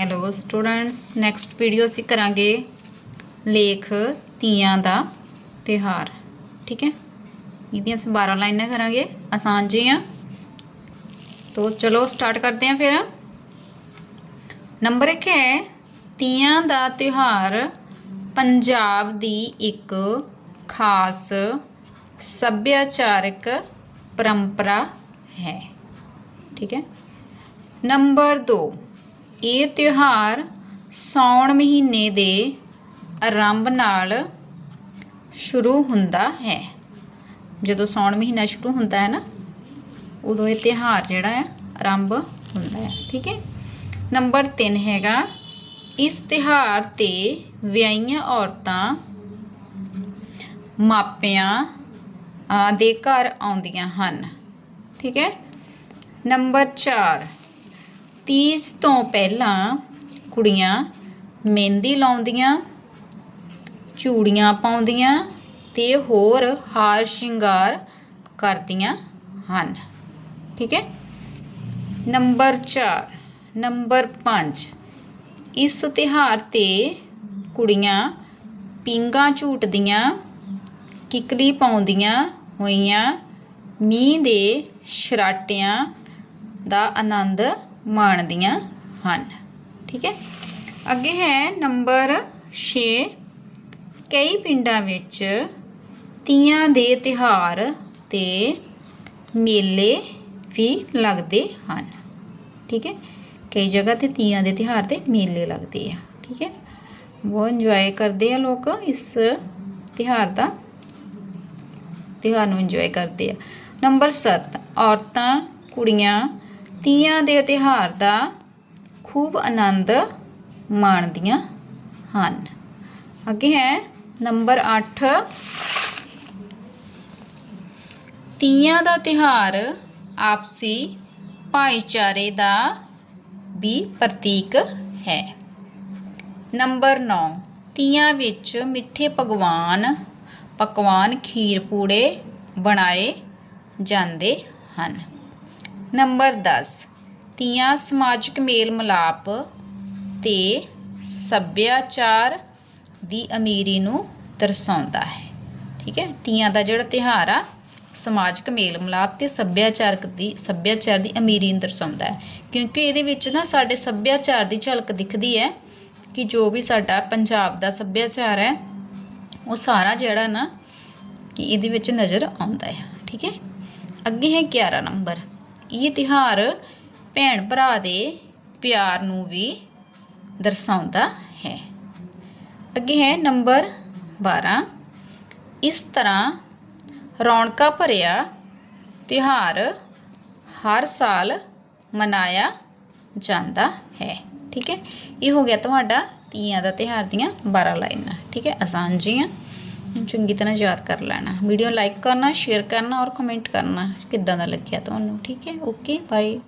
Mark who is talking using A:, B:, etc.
A: Hello students next video ਅਸੀਂ ਕਰਾਂਗੇ ਲੇਖ ਤੀਆਂ ਦਾ ਤਿਉਹਾਰ, ਠੀਕ ਹੈ? ਇਹਦੀਆਂ ਅਸੀਂ 12 ਲਾਈਨਾਂ ਕਰਾਂਗੇ, ਆਸਾਨ ਜਿਹੀਆਂ। ਤੋ ਚਲੋ ਸਟਾਰਟ ਕਰਦੇ ਹਾਂ ਫਿਰ। ਨੰਬਰ 1 ਹੈ, ਤੀਆਂ ਦਾ ਤਿਉਹਾਰ ਪੰਜਾਬ ਦੀ ਇੱਕ ਖਾਸ ਸੱਭਿਆਚਾਰਕ ਪਰੰਪਰਾ ਹੈ, ਠੀਕ ਹੈ? ਨੰਬਰ 2 ਇਹ ਤਿਉਹਾਰ ਸਾਉਣ ਮਹੀਨੇ ਦੇ ਆਰੰਭ ਨਾਲ ਸ਼ੁਰੂ ਹੁੰਦਾ ਹੈ। ਜਦੋਂ ਸਾਉਣ ਮਹੀਨਾ ਸ਼ੁਰੂ ਹੁੰਦਾ ਹੈ ਨਾ, ਉਦੋਂ ਇਹ ਤਿਉਹਾਰ ਜਿਹੜਾ ਹੈ, ਆਰੰਭ ਹੁੰਦਾ ਹੈ, ਠੀਕ ਹੈ? ਨੰਬਰ 3 ਹੈਗਾ, ਇਸ ਤਿਉਹਾਰ ਤੇ ਵਿਆਹੀਆਂ ਔਰਤਾਂ ਮਾਪਿਆਂ ਦੇ ਘਰ ਆਉਂਦੀਆਂ ਹਨ, ਠੀਕ ਹੈ? ਨੰਬਰ 4 ਤੀਜ ਤੋਂ ਪਹਿਲਾਂ ਕੁੜੀਆਂ ਮਹਿੰਦੀ ਲਾਉਂਦੀਆਂ ਚੂੜੀਆਂ ਪਾਉਂਦੀਆਂ ਤੇ ਹੋਰ ਹਾਰ ਸ਼ਿੰਗਾਰ ਕਰਦੀਆਂ ਹਨ। ਠੀਕ ਹੈ? ਨੰਬਰ 4 ਨੰਬਰ 5 ਇਸ ਤਿਉਹਾਰ ਤੇ ਕੁੜੀਆਂ ਪਿੰਗਾ ਝੂਟਦੀਆਂ, ਕਿਕਲੀ ਪਾਉਂਦੀਆਂ ਹੋਈਆਂ, ਮੀਂਹ ਦੇ ਸ਼ਰਾਟਿਆਂ ਦਾ ਆਨੰਦ ਮਾਣਦੀਆਂ ਹਨ। ਠੀਕ ਹੈ। ਅੱਗੇ ਹੈ ਨੰਬਰ 6 ਕਈ ਪਿੰਡਾਂ ਵਿੱਚ ਤੀਆਂ ਦੇ ਤਿਉਹਾਰ ਤੇ ਮੇਲੇ ਵੀ ਲੱਗਦੇ ਹਨ। ਠੀਕ ਹੈ। ਕਈ ਜਗ੍ਹਾ ਤੇ ਤੀਆਂ ਦੇ ਤਿਉਹਾਰ ਤੇ ਮੇਲੇ ਲੱਗਦੇ ਆ। ਠੀਕ ਹੈ। ਬਹੁਤ ਇੰਜੋਏ ਕਰਦੇ ਆ ਲੋਕ ਇਸ ਤਿਉਹਾਰ ਦਾ। ਤਿਉਹਾਰ ਨੂੰ ਇੰਜੋਏ ਕਰਦੇ ਆ। ਨੰਬਰ 7 ਔਰਤਾਂ, ਕੁੜੀਆਂ ਤੀਆਂ ਦੇ ਤਿਉਹਾਰ ਦਾ ਖੂਬ ਆਨੰਦ ਮਾਣਦੀਆਂ ਹਨ। ਅੱਗੇ ਹੈ ਨੰਬਰ 8 ਤੀਆਂ ਦਾ ਤਿਉਹਾਰ ਆਪਸੀ ਭਾਈਚਾਰੇ ਦਾ ਵੀ ਪ੍ਰਤੀਕ ਹੈ। ਨੰਬਰ 9 ਤੀਆਂ ਵਿੱਚ ਮਿੱਠੇ ਪਕਵਾਨ ਪਕਵਾਨ ਖੀਰ ਪੂੜੇ ਬਣਾਏ ਜਾਂਦੇ ਹਨ। ਨੰਬਰ 10 ਤੀਆਂ ਸਮਾਜਿਕ ਮੇਲ ਮਿਲਾਪ ਤੇ ਸੱਭਿਆਚਾਰ ਦੀ ਅਮੀਰੀ ਨੂੰ ਦਰਸਾਉਂਦਾ ਹੈ। ਠੀਕ ਹੈ? ਤੀਆਂ ਦਾ ਜਿਹੜਾ ਤਿਉਹਾਰ ਆ, ਸਮਾਜਿਕ ਮੇਲ ਮਿਲਾਪ ਤੇ ਸੱਭਿਆਚਾਰਕ ਦੀ, ਸੱਭਿਆਚਾਰ ਦੀ ਅਮੀਰੀ ਨੂੰ ਦਰਸਾਉਂਦਾ ਹੈ। ਕਿਉਂਕਿ ਇਹਦੇ ਵਿੱਚ ਨਾ ਸਾਡੇ ਸੱਭਿਆਚਾਰ ਦੀ ਝਲਕ ਦਿਖਦੀ ਹੈ ਕਿ ਜੋ ਵੀ ਸਾਡਾ ਪੰਜਾਬ ਦਾ ਸੱਭਿਆਚਾਰ ਹੈ, ਉਹ ਸਾਰਾ ਜਿਹੜਾ ਨਾ, ਕਿ ਇਹਦੇ ਵਿੱਚ ਨਜ਼ਰ ਆਉਂਦਾ ਹੈ। ਠੀਕ ਹੈ? ਅੱਗੇ ਹੈ 11 ਨੰਬਰ। ਇਹ ਤਿਉਹਾਰ ਭੈਣ ਭਰਾ ਦੇ ਪਿਆਰ ਨੂੰ ਵੀ ਦਰਸਾਉਂਦਾ ਹੈ। ਅੱਗੇ ਹੈ ਨੰਬਰ 12 ਇਸ ਤਰ੍ਹਾਂ ਰੌਣਕਾਂ ਭਰਿਆ ਤਿਉਹਾਰ ਹਰ ਸਾਲ ਮਨਾਇਆ ਜਾਂਦਾ ਹੈ। ਠੀਕ ਹੈ? ਇਹ ਹੋ ਗਿਆ ਤੁਹਾਡਾ ਤੀਆਂ ਦਾ ਤਿਉਹਾਰ ਦੀਆਂ 12 ਲਾਈਨਾਂ। ਠੀਕ ਹੈ? ਆਸਾਨ ਜੀਆਂ ਚੰਗੀ ਤਰ੍ਹਾਂ ਯਾਦ ਕਰ ਲੈਣਾ। ਵੀਡੀਓ ਲਾਈਕ ਕਰਨਾ ਸ਼ੇਅਰ ਕਰਨਾ ਔਰ ਕਮੈਂਟ ਕਰਨਾ ਕਿੱਦਾਂ ਦਾ ਲੱਗਿਆ ਤੁਹਾਨੂੰ, ਠੀਕ ਹੈ? Okay bye